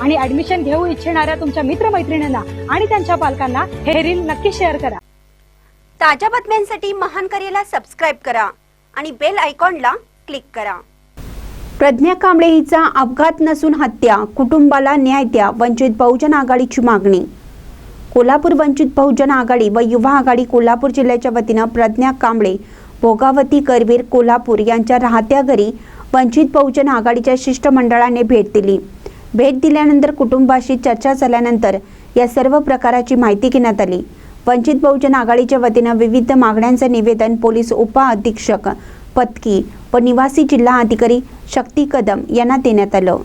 आणि ऍडमिशन घेऊ इच्छिणाऱ्या तुमच्या मित्रमैत्रिणींना आणि त्यांच्या पालकांना हे रील नक्की शेअर करा. ताज्या बातम्यांसाठी महान करेला सबस्क्राईब करा आणि बेल आयकॉनला क्लिक करा. प्रज्ञा कांबळे हिचा अपघात नसून हत्या कुटुंबाला न्याय द्या वंचित बहुजन आघाडीची मागणी. कोल्हापूर वंचित बहुजन आघाडी व युवा आघाडी कोल्हापूर जिल्ह्याच्या वतीनं प्रज्ञा कांबळे भोगावती करवीर कोल्हापूर यांच्या राहत्या घरी वंचित बहुजन आघाडीच्या शिष्टमंडळाने भेट दिली. भेट दिल्यानंतर कुटुंबाशी चर्चा झाल्यानंतर या सर्व प्रकाराची माहिती घेण्यात आली. वंचित बहुजन आघाडीच्या वतीनं विविध मागण्यांचं निवेदन पोलीस उपअधीक्षक पत्की व निवासी जिल्हा अधिकारी शक्ती कदम यांना देण्यात आलं.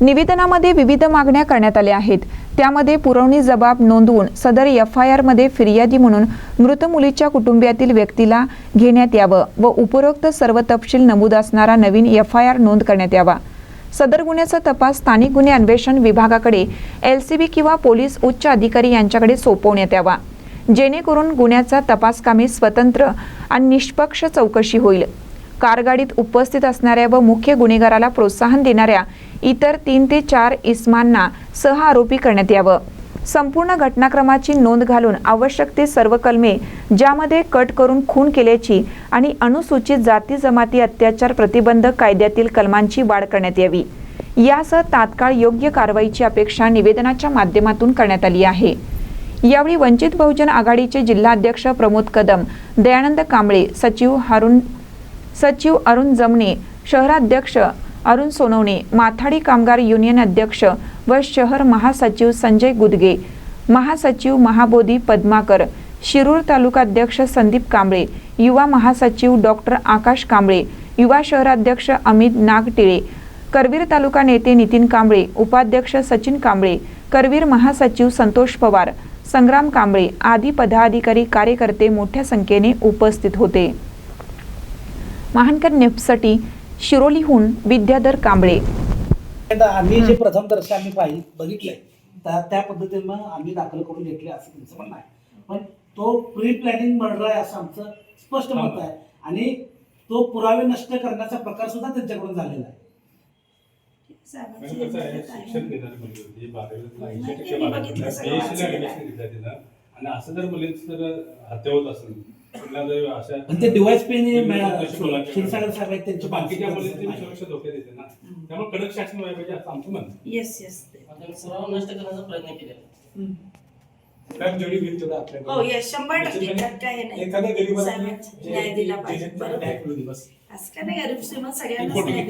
निवेदनामध्ये विविध मागण्या करण्यात आल्या आहेत. त्यामध्ये पुरवणी जबाब नोंदवून सदर एफ आय आरमध्ये फिर्यादी म्हणून मृत मुलीच्या कुटुंबियातील व्यक्तीला घेण्यात यावं व उपरोक्त सर्व तपशील नमूद असणारा नवीन एफ आय आर नोंद करण्यात यावा. सदर गुन्ह्याचा तपास स्थानिक गुन्हे अन्वेषण विभागाकडे एल सी बी किंवा पोलीस उच्च अधिकारी यांच्याकडे सोपवण्यात यावा. जेणेकरून गुन्ह्याचा तपास कामे स्वतंत्र आणि निष्पक्ष चौकशी होईल. कारगाडीत उपस्थित असणाऱ्या व मुख्य गुन्हेगाराला प्रोत्साहन देणाऱ्या इतर तीन ते चार इस्मांना सह आरोपी करण्यात यावं. संपूर्ण घटनाक्रमाची नोंद घालून आवश्यक ते सर्व कलमे ज्यामध्ये कट करून खून केल्याची आणि अनुसूचित जाती जमाती अत्याचार प्रतिबंधक कायद्यातील कलमांची वाढ करण्यात यावी. यासह तात्काळ योग्य कारवाईची अपेक्षा निवेदनाच्या माध्यमातून करण्यात आली आहे. यावेळी वंचित बहुजन आघाडीचे जिल्हाध्यक्ष प्रमोद कदम दयानंद कांबळे सचिव हारून सचिव अरुण जमणे शहराध्यक्ष अरुण सोनवणे माथाडी कामगार युनियन अध्यक्ष व शहर महासचिव संजय गुदगे महासचिव महाबोधी पद्माकर शिरूर तालुकाध्यक्ष संदीप कांबळे युवा महासचिव डॉक्टर आकाश कांबळे युवा शहराध्यक्ष अमित नागटिळे करवीर तालुका नेते नितीन कांबळे उपाध्यक्ष सचिन कांबळे करवीर महासचिव संतोष पवार संग्राम कांबळे आदी पदाधिकारी कार्यकर्ते मोठ्या संख्येने उपस्थित होते. महानकर नेपसाठी शिरोलीहून विद्याधर कांबळे. आम्ही जे प्रथम दर्शन आम्ही पाहिजे बघितलंय त्या त्या पद्धतीनं आम्ही दाखल करून घेतले असं त्यांचं म्हणणं आहे. पण तो प्री प्लॅनिंग मर्डर आहे असं आमचं स्पष्ट मत आहे. आणि तो पुरावे नष्ट करण्याचा प्रकार सुद्धा त्यांच्याकडून झालेला आहे. आणि असं जर मुलींचं जर हत्या होत असेल आणि ते डिवाइस पेन क्षीरसागर साहेब आहेत त्यांची बाकीच्या मुलींची सुरक्षा धोक्यात येते ना. त्यामुळे कडक शासन व्हायला पाहिजे असं आमचं म्हणणं. येस येस आपण पुरावा नष्ट करण्याचा प्रयत्न केलेला साहेब जेवढी होईल तेवढं आपल्याकडे. हो येस शंभर टक्के काही नाही. एखाद्या गरीबाला न्याय दिला पाहिजे. बरोबर. असं का नाही गरीब श्रीमंत. न्याय